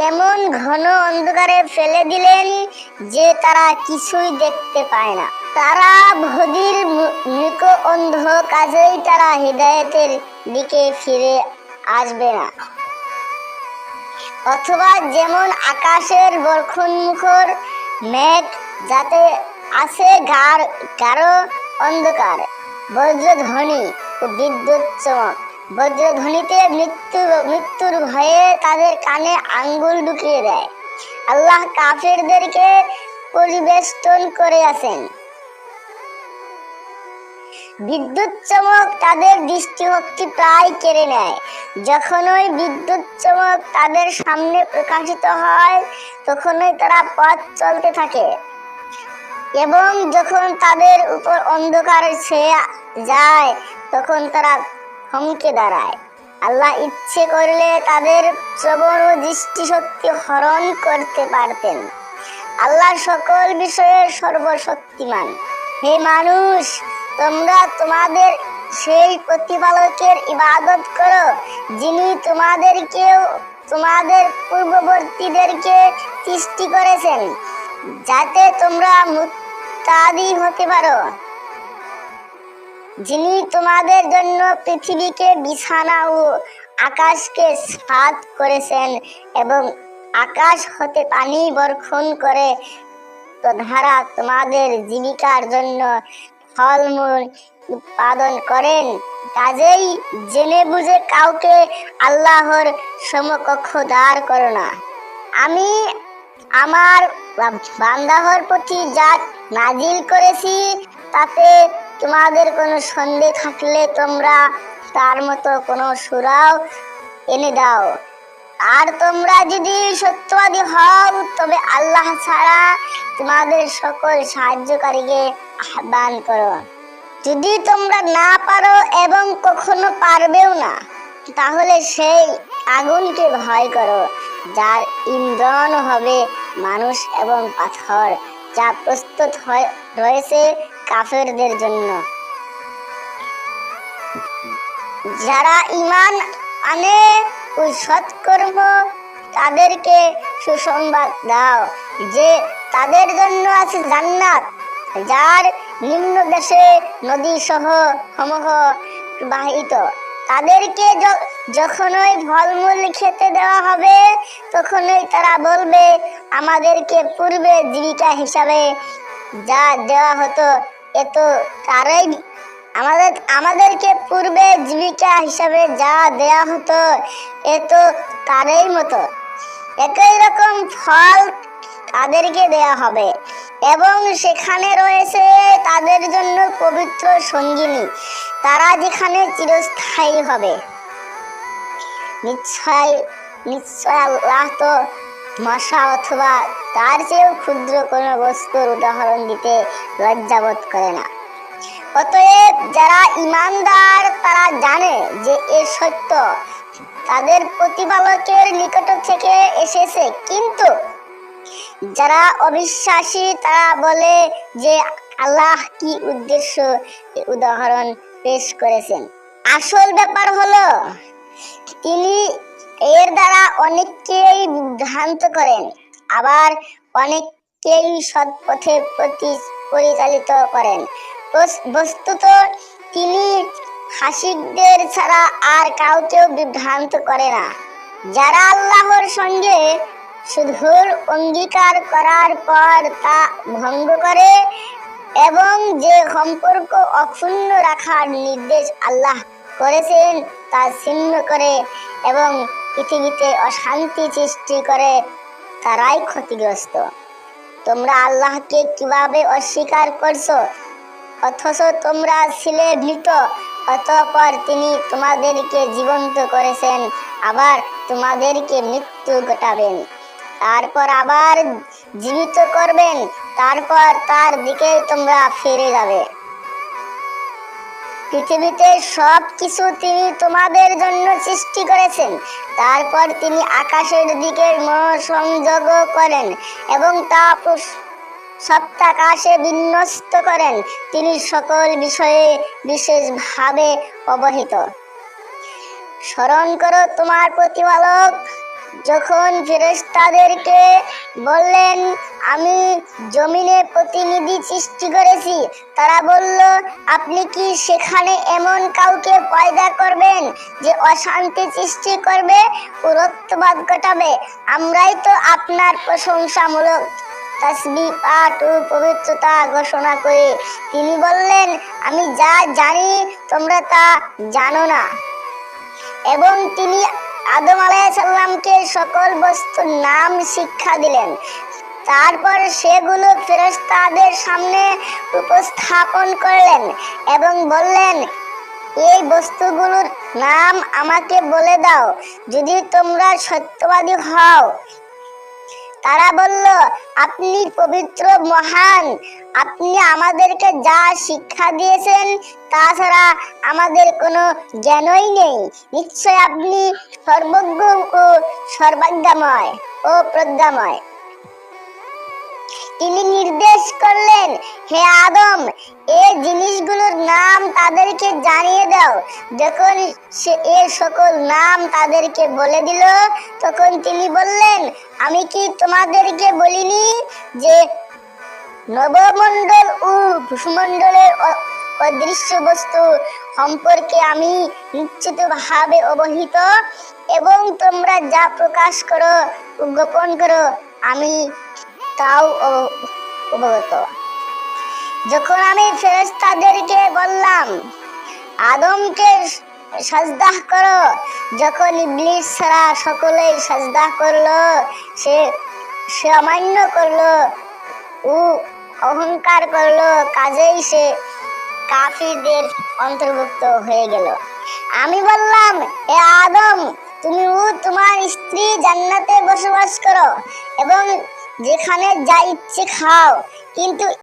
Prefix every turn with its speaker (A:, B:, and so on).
A: এমন ঘন অন্ধকারে ফেলে দিলেন যে তারা কিছুই দেখতে পায় না। তারা ভদির মৃক অন্ধ কাজেই তারা হৃদায়তের দিকে ফিরে আসবে না। অথবা যেমন আকাশের বরখন মুখর মেঘ যাতে আছে গার গাঢ় অন্ধকার, বজ্রধ্বনি ও বিদ্যুৎ চমক। বজ্রধ্বনিতে মৃত্যু, মৃত্যুর ভয়ে তাদের কানে আঙ্গুল ঢুকিয়ে দেয়। আল্লাহ কাফেরদেরকে পরিবেষ্টন করে আছেন। বিদ্যুৎ চমক তাদের দৃষ্টিশক্তি প্রায় কেড়ে নেয়। যখন ওই বিদ্যুৎ চমক তাদের সামনে প্রকাশিত হয়, তখনই তারা পথ চলতে থাকে। এবং যখন তাদের উপর অন্ধকার ছেয়ে যায়, তখন তারা থমকে দাঁড়ায়। আল্লাহ ইচ্ছে করলে তাদের শ্রবণ ও দৃষ্টিশক্তি হরণ করতে পারতেন। আল্লাহ সকল বিষয়ে সর্বশক্তিমান। হে মানুষ, তোমরা তোমাদের সেই প্রতিপালকের ইবাদত করো, যিনি তোমাদেরকেও তোমাদের পূর্ববর্তীদেরকে সৃষ্টি করেছেন, যাতে তোমরা মুক্তাদি হতে পারো। যিনি তোমাদের জন্য পৃথিবীকে বিছানা ও আকাশকে সাত করেছেন এবং আকাশ হতে পানি বর্ষণ করে, তো ধারা তোমাদের জীবিকার জন্য ফলমূল উৎপাদন করেন। কাজেই জেনে বুঝে কাউকে আল্লাহর সমকক্ষ দাঁড় করো না। আমি আমার বান্দাহর প্রতি যা নাজিল করেছি, তাতে তোমাদের কোনো সন্দেহ থাকলে তোমরা তার মতো কোনো সুরাও এনে দাও। আর তোমরা যদি সত্যবাদী হও, তবে আল্লাহ ছাড়া তোমাদের সকল সাহায্যকারীকে আহ্বান করো। যদি তোমরা না পারো এবং কখনো পারবেও না, তাহলে সেই আগুনকে ভয় করো, যার ইন্ধন হবে মানুষ এবং পাথর, যা প্রস্তুত হয় রয়েছে কাফেরদের জন্য। যারা ইমান আনে, ওই সৎকর্ম তাদেরকে সুসংবাদ দাও যে তাদের জন্য আছে জান্নাত। যার নিম্ন দেশে নদী সহ সমহ বাহিত তাদেরকে যখনই ফলমূল খেতে দেওয়া হবে, তখনই তারা বলবে, আমাদেরকে পূর্বে জীবিকা হিসাবে যা দেওয়া হতো এত তারাই আমাদের, আমাদেরকে পূর্বে জীবিকা হিসাবে যা দেয়া হতো এ তো তারই মতো। একই রকম ফল তাদেরকে দেয়া হবে এবং সেখানে রয়েছে তাদের জন্য পবিত্র সঙ্গিনী। তারা যেখানে চিরস্থায়ী হবে। নিশ্চয় নিশ্চয় আল্লাহ তো মশা অথবা তার চেয়েও ক্ষুদ্র কোনো বস্তুর উদাহরণ দিতে লজ্জাবোধ করে না। অতএব যারা ইমানদার, তারা জানে যে এ সত্য। তাদের প্রতিপালকের নিকট থেকে এসেছে। কিন্তু যারা অবিশ্বাসী, তারা বলে যে আল্লাহ কি উদ্দেশ্য উদাহরণ পেশ করেছেন। আসল ব্যাপার হলো, তিনি এর দ্বারা অনেককেই বিভ্রান্ত করেন, আবার অনেককেই সৎ পথে প্রতি পরিচালিত করেন। বস্তুত তিনি হাসিকদের ছাড়া আর কাউকেও বিভ্রান্ত করে না। যারা আল্লাহর সঙ্গে শুধুর অঙ্গীকার করার পর তা ভঙ্গ করে এবং যে সম্পর্ক অক্ষুণ্ণ রাখার নির্দেশ আল্লাহ করেছেন, তা ছিন্ন করে এবং পৃথিবীতে অশান্তি সৃষ্টি করে, তারাই ক্ষতিগ্রস্ত। তোমরা আল্লাহকে কীভাবে অস্বীকার করছ? অথচ তোমরা ছিলে মৃত, অতঃপর তিনি তোমাদেরকে জীবন্ত করেছেন, আবার তোমাদেরকে মৃত্যু ঘটাবেন। তারপর আবার জীবিত করবেন, তারপর তার দিকে তোমরা ফিরে যাবে। পৃথিবীতে সব কিছু তিনি তোমাদের জন্য সৃষ্টি করেছেন। তারপর তিনি আকাশের দিকে সংযোগ করেন এবং তা সপ্তাকাশে বিন্যস্ত করেন। তিনি সকল বিষয়ে বিশেষভাবে অবহিত। স্মরণ করো তোমার প্রতিপালক যখন ফেরেশতাদেরকে বললেন, আমি জমিনে প্রতিনিধি সৃষ্টি করেছি তারা বলল, আপনি কি সেখানে এমন কাউকে পয়দা করবেন যে অশান্তি সৃষ্টি করবে, পুরত্ববাদ ঘটাবে? আমরাই তো আপনার প্রশংসামূলক। তসবি, পাঠ ও পবিত্রতা ঘোষণা করে তিনি বললেন, আমি যা জানি তোমরা তা জানো না। এবং তিনি আদম আলাইসাল্লামকে সকল বস্তুর নাম শিক্ষা দিলেন। তারপর সেগুলো ফেরস্তাদের সামনে উপস্থাপন করলেন এবং বললেন, এই বস্তুগুলোর নাম আমাকে বলে দাও, যদি তোমরা সত্যবাদী হও তারা বলল, আপনি পবিত্র, মহান। আপনি আমাদেরকে যা শিক্ষা দিয়েছেন তাছাড়া আমাদের কোনো জ্ঞানই নেই। নিশ্চয় আপনি সর্বজ্ঞ ও সর্বাজ্ঞাময় ও প্রজ্ঞাময়। তিনি নির্দেশ করলেন, হে আদম এই জিনিসগুলোর নাম তাদেরকে জানিয়ে দাও। যখন সে এর সকল নাম তাদেরকে বলে দিল, তখন তিনি বললেন, আমি কি তোমাদেরকে বলিনি যে নবমণ্ডল ও ভূমণ্ডলের অদৃশ্য বস্তু সম্পর্কে আমি নিশ্চিতভাবে অবহিত, এবং তোমরা যা প্রকাশ করো গোপন করো, আমি তাও অবগত যখন আমি ফেরেশতাদেরকে বললাম, আদমকে সাজদাহ করো, যখন ইবলিস ছাড়া সকলেই সাজদাহ করল, সে সে অমান্য করল ও অহংকার করল, কাজেই সে কাফিরদের অন্তর্ভুক্ত হয়ে গেল। আমি বললাম, এ আদম, তুমি ও তোমার স্ত্রী জান্নাতে বসবাস করো এবং যেখানে যা ইচ্ছে খাও কিন্তু